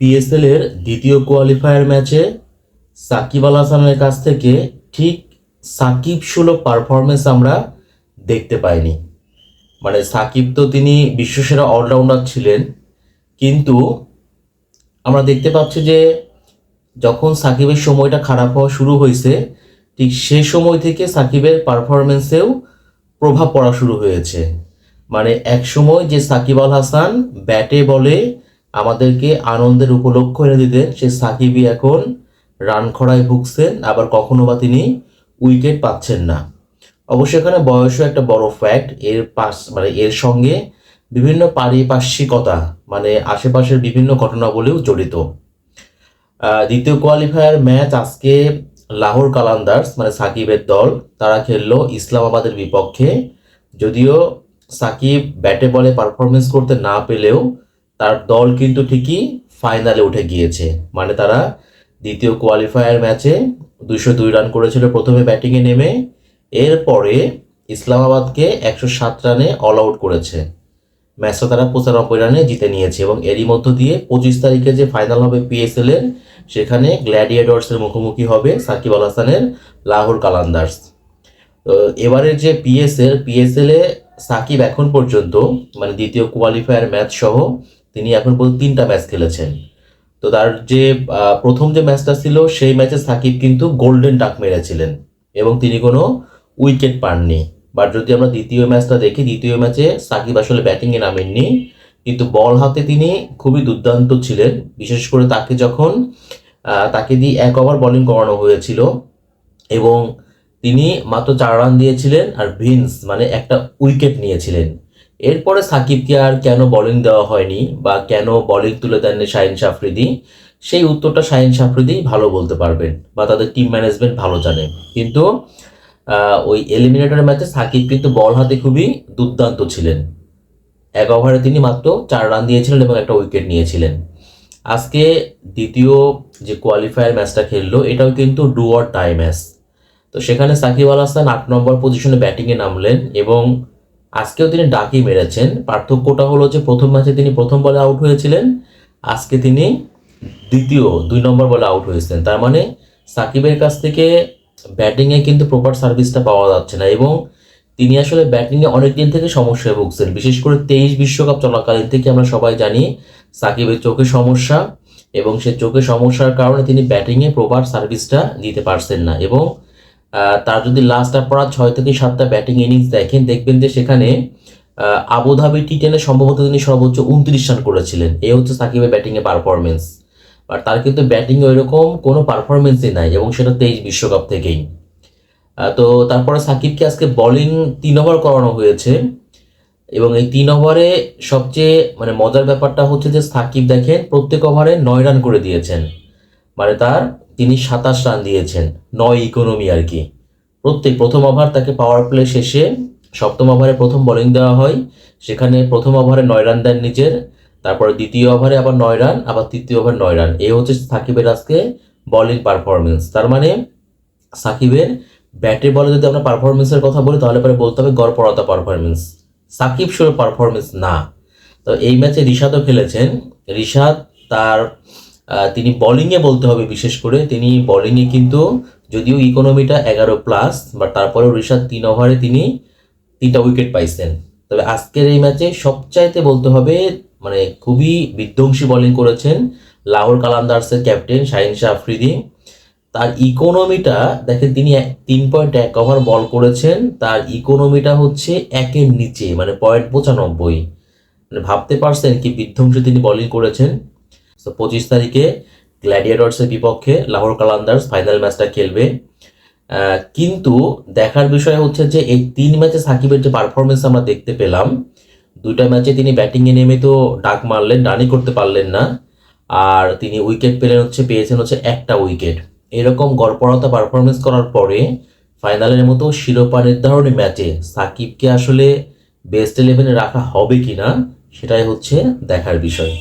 PSL এর দ্বিতীয় qualifier ম্যাচে সাকিব আল হাসানের কাছ থেকে ঠিক সাকিব সুলভ পারফরমেন্স আমরা দেখতে পাইনি। মানে সাকিব তো তিনি বিশ্বসেরা অলরাউন্ডার ছিলেন, কিন্তু আমরা দেখতে পাচ্ছি যে যখন সাকিবের সময়টা খারাপ হওয়া শুরু হয়েছে, ঠিক সে সময় থেকে সাকিবের পারফরমেন্সেও প্রভাব পড়া শুরু হয়েছে। মানে এক সময় যে সাকিব আল হাসান ব্যাটে বলে আমাদেরকে আনন্দের উপলক্ষ এনে দিতেন সে সাকিবই এখন রান খরায় ভুগছেন, আবার কখনো বা তিনি উইকেট পাচ্ছেন না। অবশ্য এখানে বয়সও একটা বড় ফ্যাক্ট এর পাশ মানে এর সঙ্গে বিভিন্ন পারিপার্শ্বিকতা মানে আশেপাশের বিভিন্ন ঘটনাবলীও জড়িত। দ্বিতীয় কোয়ালিফায়ার ম্যাচ আজকে লাহোর কালান্দার্স মানে সাকিবের দল, তারা খেললো ইসলামাবাদের বিপক্ষে। যদিও সাকিব ব্যাটে বলে পারফরমেন্স করতে না পেলেও তার দল কিন্তু ঠিকই ফাইনালে উঠে গিয়েছে। মানে তারা দ্বিতীয় কোয়ালিফায়ার ম্যাচে দুইশো দুই রান করেছিল, প্রথমে ব্যাটিংয়ে নেমে, এরপরে ইসলামাবাদকে একশো সাত রানে অল আউট করেছে। ম্যাচটা তারা পঁচানব্বই রানে জিতে নিয়েছে এবং এরই মধ্য দিয়ে পঁচিশ তারিখে যে ফাইনাল হবে পিএসএল এর, সেখানে গ্ল্যাডিয়েটর্সের মুখোমুখি হবে সাকিব আল হাসানের লাহোর কালান্দার্স। এবারের যে পিএসএল পিএসএল এ সাকিব এখন পর্যন্ত মানে দ্বিতীয় কোয়ালিফায়ার ম্যাচ সহ তিনি এখন পর্যন্ত তিনটা ম্যাচ খেলেছেন। তো তার যে প্রথম যে ম্যাচটা ছিল, সেই ম্যাচে সাকিব কিন্তু গোল্ডেন ডাক মেরেছিলেন এবং তিনি কোনো উইকেট পাননি। বাট যদি আমরা দ্বিতীয় ম্যাচটা দেখি, দ্বিতীয় ম্যাচে সাকিব আসলে ব্যাটিংয়ে নামেননি। কিন্তু বল হাতে তিনি খুবই দুর্দান্ত ছিলেন। বিশেষ করে তাকে যখন তাকে দিয়ে এক ওভার বোলিং করানো হয়েছিল এবং তিনি মাত্র চার রান দিয়েছিলেন আর ভিন্স মানে একটা উইকেট নিয়েছিলেন। এরপরে সাকিবকে আর কেন বোলিং দেওয়া হয়নি বা কেন বোলিং তুলে দেননি শাহিন সাফরিদি, সেই উত্তরটা শাহিন সাফরিদি ভালো বলতে পারবেন বা তাদের টিম ম্যানেজমেন্ট ভালো জানে। কিন্তু ওই এলিমিনেটর ম্যাচে সাকিব কিন্তু বল হাতে খুবই দুর্দান্ত ছিলেন। এক ওভারে তিনি মাত্র চার রান দিয়েছিলেন এবং একটা উইকেট নিয়েছিলেন। আজকে দ্বিতীয় যে কোয়ালিফায়ার ম্যাচটা খেললো, এটাও কিন্তু ডু টাই ম্যাচ তো সেখানে সাকিব আল হাসান আট নম্বর পজিশনে ব্যাটিংয়ে নামলেন এবং আজকেও তিনি ডাকি মেরেছেন। পার্থক্যটা হলো যে প্রথম ম্যাচে তিনি প্রথম বলে আউট হয়েছিলেন, আজকে তিনি দ্বিতীয়, দুই নম্বর বলে আউট হয়েছিলেন। তার মানে সাকিবের কাছ থেকে ব্যাটিংয়ে কিন্তু প্রপার সার্ভিসটা পাওয়া যাচ্ছে না এবং তিনি আসলে ব্যাটিংয়ে অনেক দিন থেকে সমস্যায় ভুগছেন। বিশেষ করে তেইশ বিশ্বকাপ চলাকালীন থেকে আমরা সবাই জানি সাকিবের চোখে সমস্যা এবং সে চোখে সমস্যার কারণে তিনি ব্যাটিংয়ে প্রপার সার্ভিসটা দিতে পারছেন না এবং তার যদি লাস্ট আপনারা ছয় থেকে সাতটা ব্যাটিং ইনিংস দেখেন, দেখবেন যে সেখানে আবুধাবি টি টেনে সম্ভবত তিনি সর্বোচ্চ উনত্রিশ রান করেছিলেন। এই হচ্ছে সাকিবের ব্যাটিংয়ে পারফরমেন্স আর তার কিন্তু ব্যাটিংয়ে ওইরকম কোনো পারফরমেন্সই নাই এবং সেটা তেইশ বিশ্বকাপ থেকেই। তো তারপরে সাকিবকে আজকে বোলিং তিন ওভার করানো হয়েছে। এবং এই তিন ওভারে সবচেয়ে মানে মজার ব্যাপারটা হচ্ছে যে সাকিব দেখেন, প্রত্যেক ওভারে নয় রান করে দিয়েছেন। মানে তার তিনি সাতাশ রান দিয়েছেন, নয় ইকোনমি আর কি। প্রত্যেক প্রথম ওভার তাকে পাওয়ার প্লে শেষে সপ্তম ওভারে প্রথম বোলিং দেওয়া হয়। সেখানে প্রথম ওভারে নয় রান দেন নিজের, তারপরে দ্বিতীয় ওভারে আবার নয় রান আবার তৃতীয় ওভার নয় রান এই হচ্ছে সাকিবের আজকে বোলিং পারফরমেন্স তার মানে সাকিবের ব্যাটে বলে যদি আমরা পারফরমেন্সের কথা বলি, তাহলে পরে বলতে হবে গড়পড়তা পারফরমেন্স সাকিব শুরু পারফরমেন্স না। তো এই ম্যাচে রিশাদও খেলেছেন। রিশাদ তার তিনি বোলিংয়ে বলতে হবে বিশেষ করে। তিনি বলিংয়ে কিন্তু যদিও ইকোনমিটা এগারো প্লাস বা তারপরেও রিশাদ তিন ওভারে তিনি তিনটা উইকেট পাইছেন। তবে আজকের এই ম্যাচে সবচাইতে বলতে হবে মানে খুবই বিধ্বংসী বলিং করেছেন লাহোর কালান্দার্সের ক্যাপ্টেন শাহিন শাহ আফ্রিদি। তার ইকোনমিটা দেখেন তিনি তিন পয়েন্ট এক ওভার বল করেছেন। তার ইকোনমিটা হচ্ছে একের নিচে মানে পয়েন্ট পঁচানব্বই। মানে ভাবতে পারছেন কি বিধ্বংসী তিনি বলিং করেছেন। তো পঁচিশ তারিখে গ্ল্যাডিয়েটর্সের বিপক্ষে লাহোর কালান্দার্স ফাইনাল ম্যাচটা খেলবে। কিন্তু দেখার বিষয় হচ্ছে যে এই তিন ম্যাচে সাকিবের যে পারফরমেন্স আমরা দেখতে পেলাম, দুইটা ম্যাচে তিনি ব্যাটিংয়ে নেমে তো ডাক মারলেন রানই করতে পারলেন না। আর তিনি উইকেট পেলেন হচ্ছে, পেয়েছেন হচ্ছে একটা উইকেট এরকম গড়পড়তা পারফরমেন্স করার পরে ফাইনালের মতো শিরোপা নির্ধারণী ম্যাচে সাকিবকে আসলে বেস্ট ইলেভেনে রাখা হবে কিনা, সেটাই হচ্ছে দেখার বিষয়।